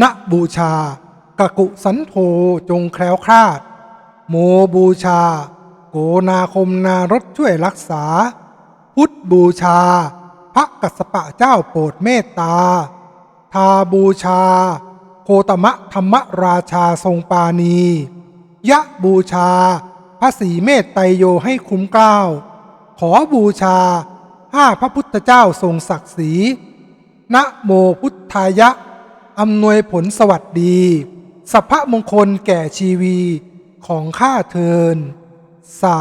ณบูชากะกุสันโธจงแคล้วคลาด โมบูชา โกนาคมนารถช่วยรักษา พุทธบูชา พระกัสสปะเจ้าโปรดเมตตา ทาบูชา โคตมะธรรมราชาทรงปานียะบูชา พระศรีเมตไตรโยให้คุ้มเกล้าว ขอบูชาห้าพระพุทธเจ้าทรงศักดิ์ศรีนะโมพุทธายะ อำนวยผลสวัสดีสัพพะมงคลแก่ชีวีของข้าเทิน สา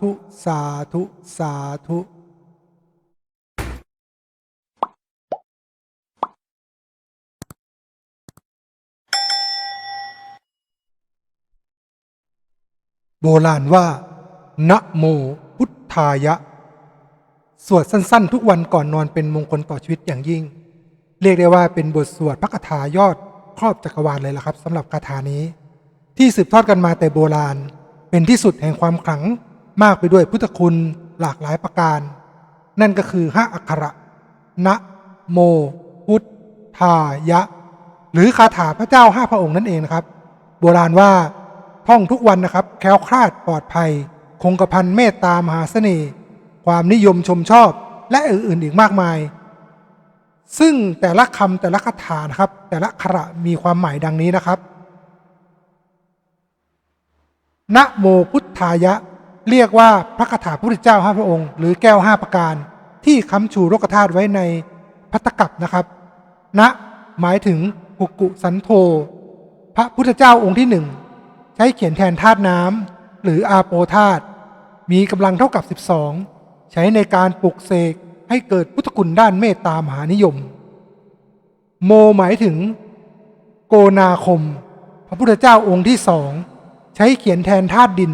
ธุ สาธุ สาธุโบราณว่า นะโมพุทธายะ สวดสั้น ๆ ทุกวันก่อนนอนเป็นมงคลต่อชีวิตอย่างยิ่ง เรียกได้ว่าเป็นบทสวดพระคาถายอดครอบจักรวาลเลยล่ะครับสำหรับคาถานี้ ที่สืบทอดกันมาแต่โบราณ เป็นที่สุดแห่งความขลังมากไปด้วยพุทธคุณหลากหลายประการ นั่นก็คือห้าอักขระนะโม พุทธายะ หรือคาถาพระเจ้าห้าพระองค์นั่นเองนะครับ โบราณว่าท่องทุกวันนะครับ แคล้วคลาดปลอดภัย คงกระพันเมตตามหาเสน่ห์ความนิยมชมชอบและอื่นๆอีกมากมาย ซึ่งแต่ละคำแต่ละคาถานะครับ แต่ละขระมีความหมายดังนี้นะครับนะโมพุทธายะ เรียกว่าพระคาถาพระพุทธเจ้าห้าพระองค์ หรือแก้วห้าประการ ที่ค้ำชูโลกธาตุไว้ในพัตตกับนะครับนะหมายถึงกุกุสันโธพระพุทธเจ้าองค์ที่หนึ่งใช้เขียนแทนธาตุน้ำหรืออาโปธาตุมีกำลังเท่ากับ 12 ใช้ในการปลุกเสกให้เกิดพุทธ คุณด้านเมตตามหานิยม โมหมายถึง โกนาคม พระพุทธเจ้าองค์ที่สองใช้เขียนแทนธาตุดิน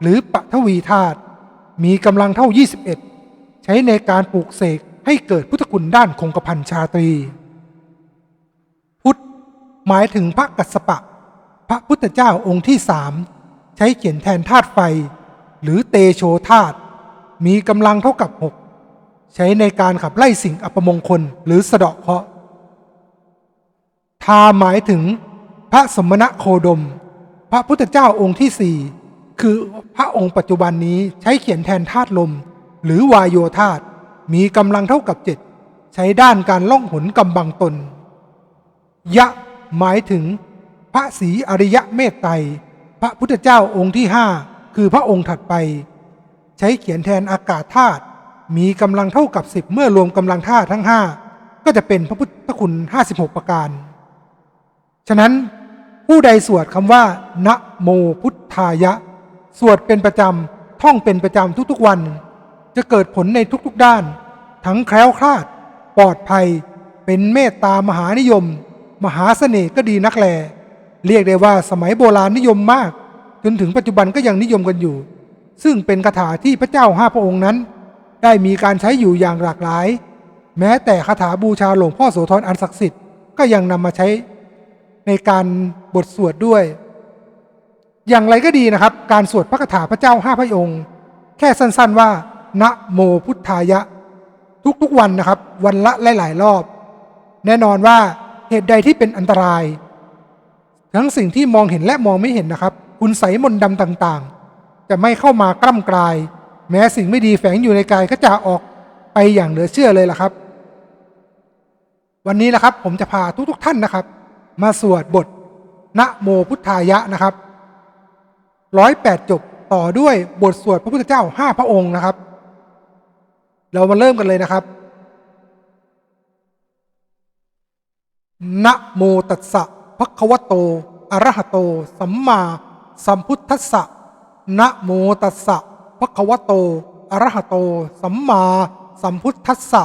หรือปฐวีธาตุมีกำลังเท่า 21 ใช้ในการปลูกเสกให้เกิดพุทธคุณด้านคงกระพันชาตรี พุทธหมายถึงพระกัสสปะ พระพุทธเจ้าองค์ที่สามใช้เขียนแทนธาตุไฟ หรือเตโชธาตุมีกำลังเท่ากับ6 ใช้ในการขับไล่สิ่งอัปมงคลหรือสะเดาะเคราะห์ทาหมายถึงพระสมณะโคดม พระพุทธเจ้าองค์ที่สี่คือพระองค์ปัจจุบันนี้ใช้เขียนแทนธาตุลม หรือวายโยธาตุมีกำลังเท่ากับเจ็ดใช้ด้านการล่องหนกำบังตน ยะหมายถึงพระศรีอริยะเมตไตรพระพุทธเจ้าองค์ที่ห้าคือพระองค์ถัดไป ใช้เขียนแทนอากาศธาตุ มีกำลังเท่ากับสิบเมื่อรวมกำลังธาทั้งห้าก็จะเป็นพระพุทธคุณ 56 ประการ ฉะนั้นผู้ใดสวดคำว่านะโมพุทธายะ สวดเป็นประจำ ท่องเป็นประจำทุกๆวัน จะเกิดผลในทุกๆด้าน ทั้งแคล้วคลาด ปลอดภัย เป็นเมตตามหานิยม มหาเสน่ห์ก็ดีนักแล เรียกได้ว่าสมัยโบราณนิยมมาก จนถึงปัจจุบันก็ยังนิยมกันอยู่ ซึ่งเป็นคาถาที่พระเจ้าห้าพระองค์นั้น ได้มีการใช้อยู่อย่างหลากหลาย แม้แต่คาถาบูชาหลวงพ่อโสธรอันศักดิ์สิทธิ์ก็ยังนำมาใช้ในการบทสวดด้วย อย่างไรก็ดีนะครับ การสวดพระคาถาพระเจ้าห้าพระองค์ แค่สั้นๆว่า นะโมพุทธายะ ทุกๆวันนะครับ วันละหลายๆรอบ แน่นอนว่าเหตุใดที่เป็นอันตราย ทั้งสิ่งที่มองเห็นและมองไม่เห็นนะครับ คุณใสยมนต์ดำต่างๆ จะไม่เข้ามากล้ำกลาย แม้สิ่งไม่ดีแฝงอยู่ในกายก็จะออกไปอย่างเหลือเชื่อเลยล่ะครับ วันนี้นะครับ ผมจะพาทุกๆท่านนะครับ มาสวดบทนะโมพุทธายะนะครับร้อยแปดจบต่อด้วยบทสวดพระพุทธเจ้าห้าพระองค์นะครับ เรามาเริ่มกันเลยนะครับนะโมตัสสะภะคะวะโตอะระหะโต สัมมาสัมพุทธัสสะนะโมตัสสะ ภควะโต อรหะโต สัมมาสัมพุทธัสสะ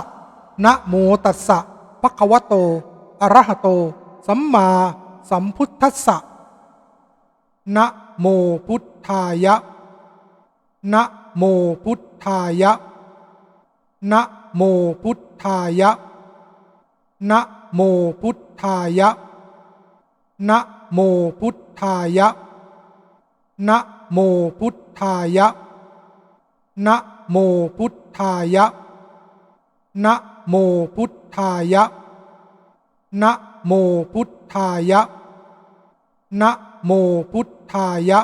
นะโมตัสสะภควะโต อรหะโต สัมมาสัมพุทธัสสะนะโมพุทธายะนะโมพุทธายะนะโมพุทธายะนะโมพุทธายะนะโมพุทธายะนะโมพุทธายะ นะโมพุทธายะ นะโมพุทธายะ นะโมพุทธายะ นะโมพุทธายะ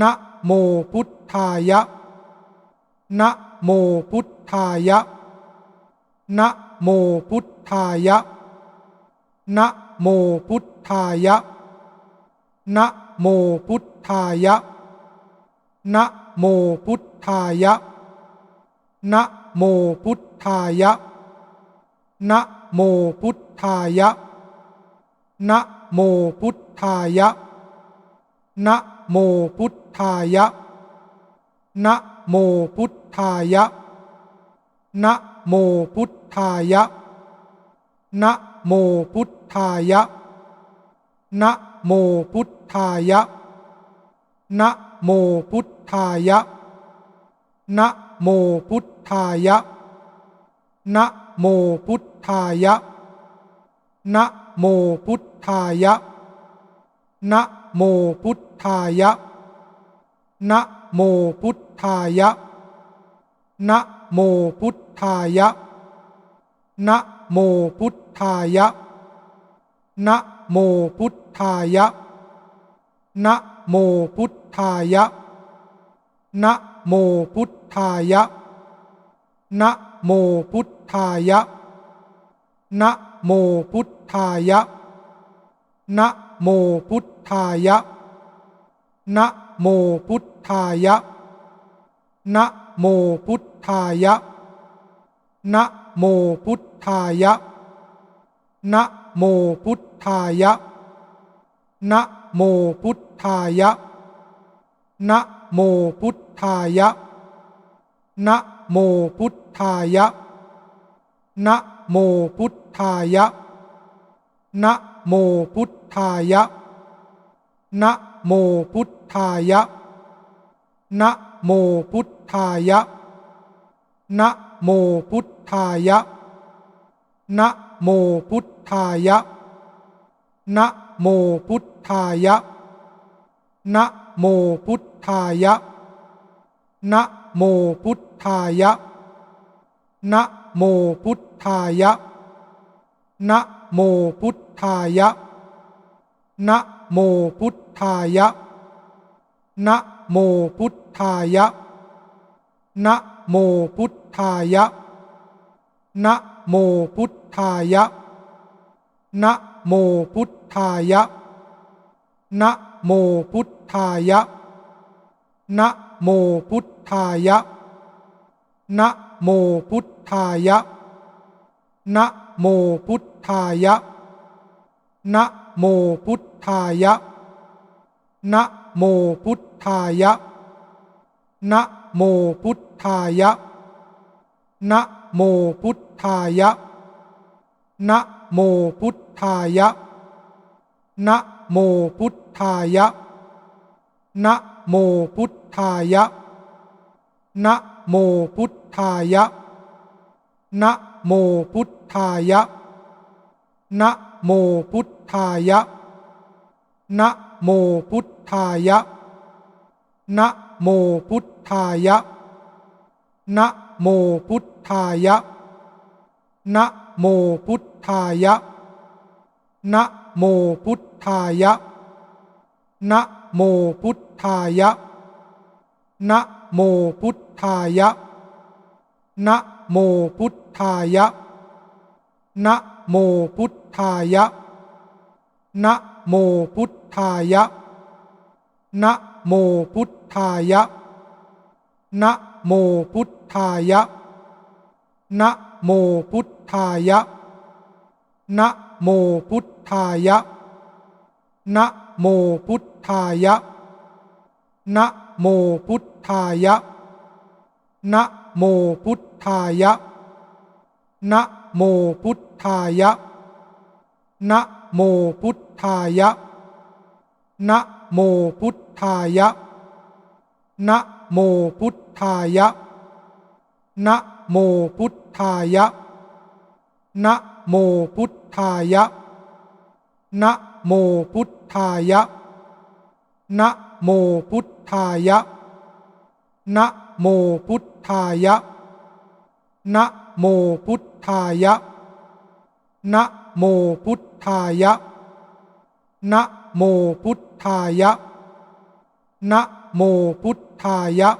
นะโมพุทธายะ นะโมพุทธายะ นะโมพุทธายะ นะโมพุทธายะ นะโมพุทธายะ นะโมพุท ธายะ นะโมพุทธายะ นะโมพุทธายะ นะโมพุทธายะ นะโมพุทธายะ นะโมพุทธายะ นะโมพุทธายะ นะโมพุทธายะ นะโมพุทธายะนะโมพุทธายะ นะโมพุทธายะ นะโมพุทธายะ นะโมพุทธายะ นะโมพุทธายะ นะโมพุทธายะ นะโมพุทธายะ นะโมพุทธายะ นะโมพุทธายะ นะโมพุทธายะ นะ โมพุทธายะ นะโมพุทธายะ นะโมพุทธายะ นะโมพุทธายะ นะโมพุทธายะ นะโมพุทธายะ นะโมพุทธายะ นะโมพุทธายะ นะโมพุทธายะ นะโมพุท ธายะ นะโมพุทธายะ นะโมพุทธายะ นะโมพุทธายะ นะโมพุทธายะ นะโมพุทธายะ นะโมพุทธายะ นะโมพุทธายะ นะโมพุทธายะ นะโมพุทธายะ นะโมพุทธายะ นะโมพุทธายะ นะโมพุทธายะ นะโมพุทธายะ นะโมพุทธายะ นะโมพุทธายะ นะโมพุทธายะ นะโมพุทธายะ นะโมพุทธายะ นะ โมพุทธายะ นะโมพุทธายะ นะโมพุทธายะ นะโมพุทธายะ นะโมพุทธายะ นะโมพุทธายะ นะโมพุทธายะ นะโมพุทธายะ นะโมพุทธายะ นะโมพุท ธายะ นะโมพุทธายะ นะโมพุทธายะ นะโมพุทธายะ นะโมพุทธายะ นะโมพุทธายะ นะโมพุทธายะ นะโมพุทธายะ นะโมพุทธายะ นะโมพุทธายะ นะโมพุทธายะ นะโมพุทธายะ นะโมพุทธายะ นะโมพุทธายะ นะโมพุทธายะ นะโมพุทธายะ นะโมพุทธายะ นะโมพุทธายะ นะโมพุทธายะ นะโมพุท ธายะ นะโมพุทธายะ นะโมพุทธายะ นะโมพุทธายะ นะโมพุทธายะ นะโมพุทธายะ นะโมพุทธายะ นะโมพุทธายะ นะโมพุทธายะ นะโมพุทธายะ นะโมพุทธายะ นะโมพุทธายะ นะโมพุทธายะ นะโมพุทธายะ นะโมพุทธายะ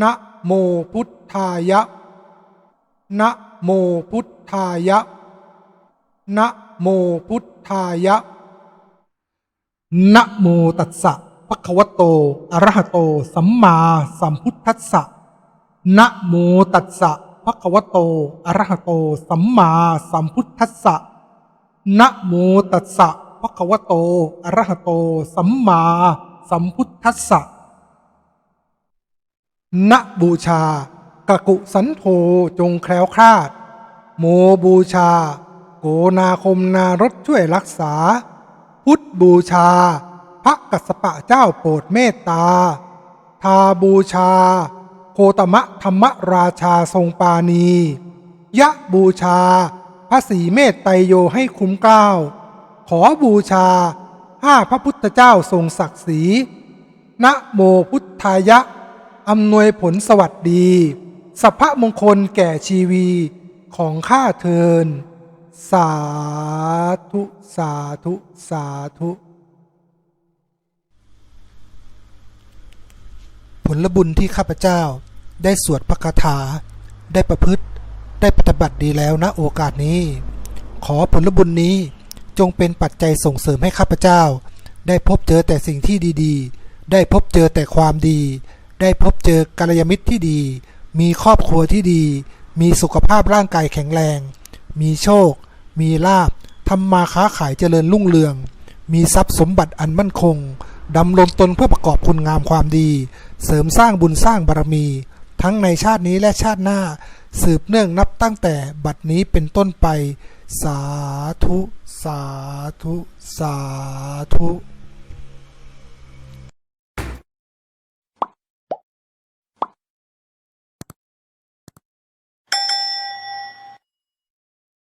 นะโมพุทธายะ นะโมพุทธายะ นะโมพุทธายะ นะโมตัสสะ ภะคะวะโต อรหโต สัมมาสัมพุทธัสสะ นะโมตัสสะภะคะวะโต อรหโต สัมมาสัมพุทธัสสะ นะโมตัสสะภะคะวะโต อรหโต สัมมาสัมพุทธัสสะณบูชากะกุสันโธจงแคล้วคลาด โมบูชา โกนาคมนารถช่วยรักษา พุทธบูชา พระกัสสปะเจ้าโปรดเมตตา ทาบูชา โคตมะธรรมราชาทรงปานียะบูชา พระศรีเมตไตโยให้คุ้มเกล้าว ขอบูชาห้าพระพุทธเจ้าทรงศักดิ์ศรีนะโมพุทธายะอำนวยผลสวัสดี สัพพะมงคลแก่ชีวีของข้าเทิน สาธุ สาธุ สาธุ ผลบุญที่ข้าพเจ้าได้สวดพระคาถา ได้ประพฤติ ได้ปฏิบัติดีแล้วนะโอกาสนี้ ขอผลบุญนี้จงเป็นปัจจัยส่งเสริมให้ข้าพเจ้า ได้พบเจอแต่สิ่งที่ดีๆ ได้พบเจอแต่ความดี ได้พบเจอกัลยาณมิตรที่ดี มีครอบครัวที่ดี มีสุขภาพร่างกายแข็งแรง มีโชค มีลาบทำมาค้าขายเจริญรุ่งเรือง มีทรัพย์สมบัติอันมั่นคง ดำรงตนเพื่อประกอบคุณงามความดี เสริมสร้างบุญสร้างบารมี ทั้งในชาตินี้และชาติหน้า สืบเนื่องนับตั้งแต่บัดนี้เป็นต้นไป สาธุ สาธุ สาธุ